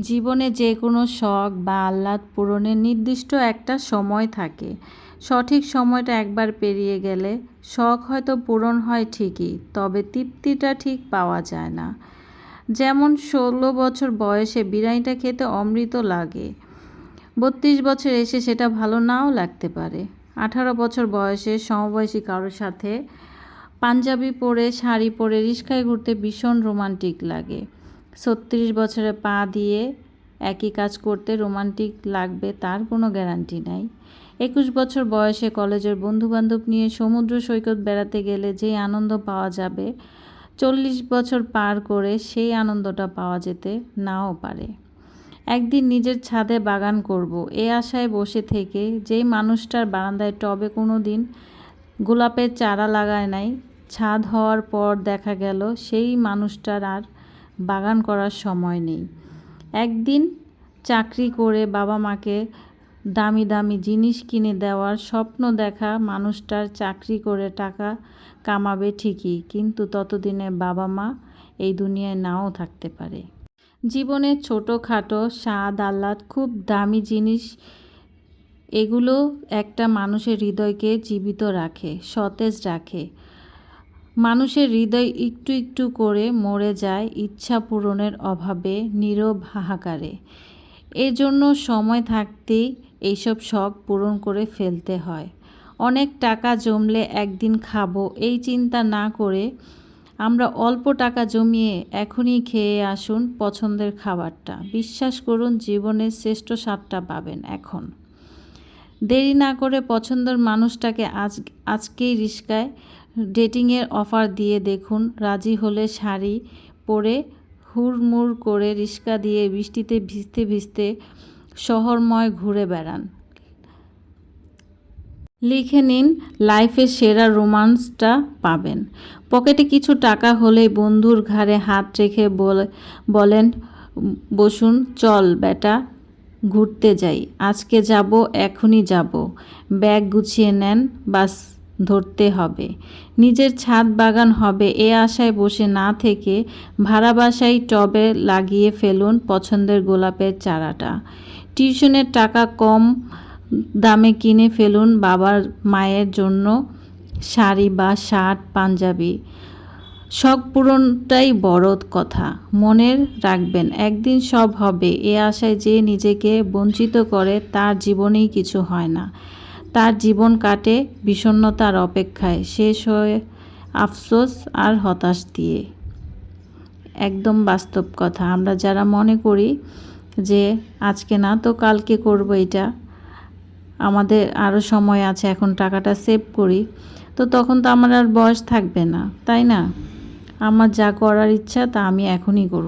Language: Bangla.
জীবনে যে কোনো শখ বা আহ্লাদ পূরণের নির্দিষ্ট একটা সময় থাকে। সঠিক সময়টা একবার পেরিয়ে গেলে শখ হয়তো পূরণ হয় ঠিকই, তবে তৃপ্তিটা ঠিক পাওয়া যায় না। যেমন ষোলো বছর বয়সে বিরিয়ানিটা খেতে অমৃত লাগে। বত্রিশ বছর এসে সেটা ভালো নাও লাগতে পারে। আঠারো বছর বয়সে সমবয়সী কারোর সাথে পাঞ্জাবি পরে, শাড়ি পরে রিস্কায় ঘুরতে ভীষণ রোমান্টিক লাগে। ছত্রিশ বছরে পা দিয়ে একই কাজ করতে রোমান্টিক লাগবে তার কোনো গ্যারান্টি নাই। একুশ বছর বয়সে কলেজের বন্ধুবান্ধব নিয়ে সমুদ্র সৈকত বেড়াতে গেলে যেই আনন্দ পাওয়া যাবে, চল্লিশ বছর পার করে সেই আনন্দটা পাওয়া যেতে নাও পারে। একদিন নিজের ছাদে বাগান করব, এ আশায় বসে থেকে যেই মানুষটার বারান্দায় টবে কোনো দিন গোলাপের চারা লাগায় নাই, ছাদ হওয়ার পর দেখা গেল সেই মানুষটার আর বাগান করার সময় নেই। একদিন চাকরি করে বাবা মাকে দামি দামি জিনিস কিনে দেওয়ার স্বপ্ন দেখা মানুষটার চাকরি করে টাকা কামাবে ঠিকই, কিন্তু ততদিনে বাবা মা এই দুনিয়ায় নাও থাকতে পারে। জীবনে ছোটোখাটো স্বাদ, আহ্লাদ, খুব দামি জিনিস, এগুলো একটা মানুষের হৃদয়কে জীবিত রাখে, সতেজ রাখে। মানুষের হৃদয় একটু একটু করে মরে যায় ইচ্ছা পূরণের অভাবে, নীরব হাহাকারে। এর জন্য সময় থাকতেই এইসব শখ পূরণ করে ফেলতে হয়। অনেক টাকা জমলে একদিন খাব, এই চিন্তা না করে আমরা অল্প টাকা জমিয়ে এখনই খেয়ে আসুন পছন্দের খাবারটা। বিশ্বাস করুন, জীবনের শ্রেষ্ঠ স্বাদটা পাবেন এখন। দেরি না করে পছন্দের মানুষটাকে আজ, আজকেই রিস্কায় ডেটিংয়ের অফার দিয়ে দেখুন। রাজি হলে শাড়ি পরে হুড়মুড় করে রিস্কা দিয়ে বৃষ্টিতে ভিজতে ভিজতে শহরময় ঘুরে বেড়ান। লিখে নিন, লাইফের সেরা রোমান্সটা পাবেন। পকেটে কিছু টাকা হলে বন্ধুর ঘাড়ে হাত রেখে বলেন, বসুন, চল, বেটা। ঘুরতে যাই। আজকে যাব, এখনই যাব। ব্যাগ গুছিয়ে নেন, বাস ধরতে হবে। নিজের ছাদ বাগান হবে, এ আশায় বসে না থেকে ভাড়া বাসায় টবে লাগিয়ে ফেলুন পছন্দের গোলাপের চারাটা। টিউশনের টাকা কম দামে কিনে ফেলুন বাবার মায়ের জন্য শাড়ি বা শার্ট, পাঞ্জাবি। শখ পূরণটাই বড় কথা। মনের রাখবেন, একদিন সব হবে, এ আশায় যে নিজেকে বঞ্চিত করে, তার জীবনেই কিছু হয় না। তার জীবন কাটে বিষণ্নতার অপেক্ষায়, শেষ হয়ে আফসোস আর হতাশ দিয়ে। একদম বাস্তব কথা। আমরা যারা মনে করি যে, আজকে না তো কালকে করব এটা, আমাদের আরও সময় আছে, এখন টাকাটা সেভ করি, তো তখন তো আমার আর বয়স থাকবে না, তাই না? আমার যা করার ইচ্ছা তা আমি এখনই করব।